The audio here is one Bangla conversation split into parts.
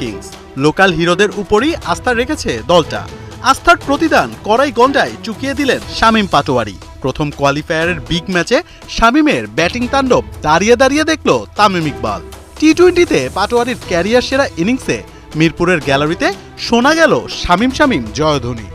কিংস লোকাল হিরোদের উপরই আস্থা রেখেছে দলটা। আস্থার প্রতিদান কড়াই গন্ডায় চুকিয়ে দিলেন শামীম পাটোয়ারি। প্রথম কোয়ালিফায়ারের বিগ ম্যাচে শামীমের ব্যাটিং তাণ্ডব দাঁড়িয়ে দাঁড়িয়ে দেখল তামিম ইকবাল। টি টোয়েন্টিতে পাটোয়ারির ক্যারিয়ার সেরা ইনিংসে মিরপুরের গ্যালারিতে শোনা গেল শামীম শামীম জয়ধ্বনি।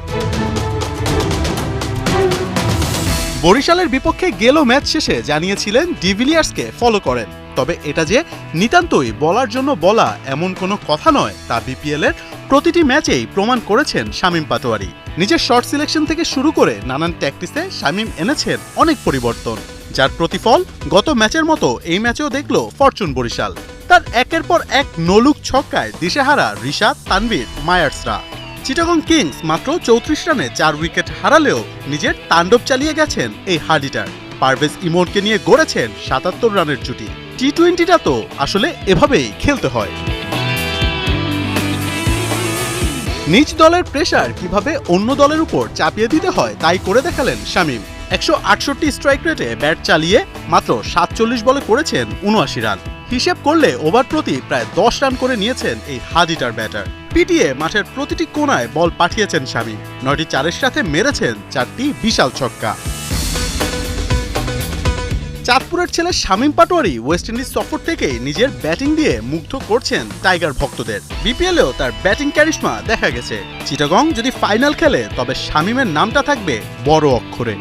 বরিশালের বিপক্ষে গেল ম্যাচ শেষে জানিয়েছিলেন ডিভিলিয়ার্সকে ফলো করেন। তবে এটা যে নিতান্তই বলার জন্য বলা এমন কোনো কথা নয়, তা বিপিএল এর প্রতিটি ম্যাচেই প্রমাণ করেছেন শামীম পাটোয়ারি। নিজের শর্ট সিলেকশন থেকে শুরু করে নানান ট্যাকটিসে শামীম এনেছেন অনেক পরিবর্তন, যার প্রতিফল গত ম্যাচের মতো এই ম্যাচেও দেখল ফরচুন বরিশাল। তার একের পর এক নলুক ছক্কায় দিশেহারা রিশাদ, তানভীর, মায়ার্সরা। চিটাগং কিংস মাত্র চৌত্রিশ রানে চার উইকেট হারালেও নিজের তাণ্ডব চালিয়ে গেছেন এই হার্ডিটার। পারভেজ ইমনকে নিয়ে গড়েছেন সাতাত্তর রানের জুটি। টি টোয়েন্টিটা তো আসলে এভাবেই খেলতে হয়। নিজ দলের প্রেশার কীভাবে অন্য দলের উপর চাপিয়ে দিতে হয় তাই করে দেখালেন শামীম। একশো আটষট্টি স্ট্রাইক রেটে ব্যাট চালিয়ে মাত্র সাতচল্লিশ বলে করেছেন উনআশি রান হিসেব করলে ওভার প্রতি প্রায় দশ রান করে নিয়েছেন এই হাজিটার ব্যাটার পিটিএ মাঠের প্রতিটি কোনায় বল পাঠিয়েছেন শামীম। নয়টি চারের সাথে মেরেছেন চারটি বিশাল ছক্কা। চাঁদপুরের ছেলে শামীম পাটোয়ারি ওয়েস্ট ইন্ডিজ সফর থেকে নিজের ব্যাটিং দিয়ে মুগ্ধ করছেন টাইগার ভক্তদের। বিপিএলেও তার ব্যাটিং ক্যারিশমা দেখা গেছে। চিটাগং যদি ফাইনাল খেলে, তবে শামীমের নামটা থাকবে বড় অক্ষরে।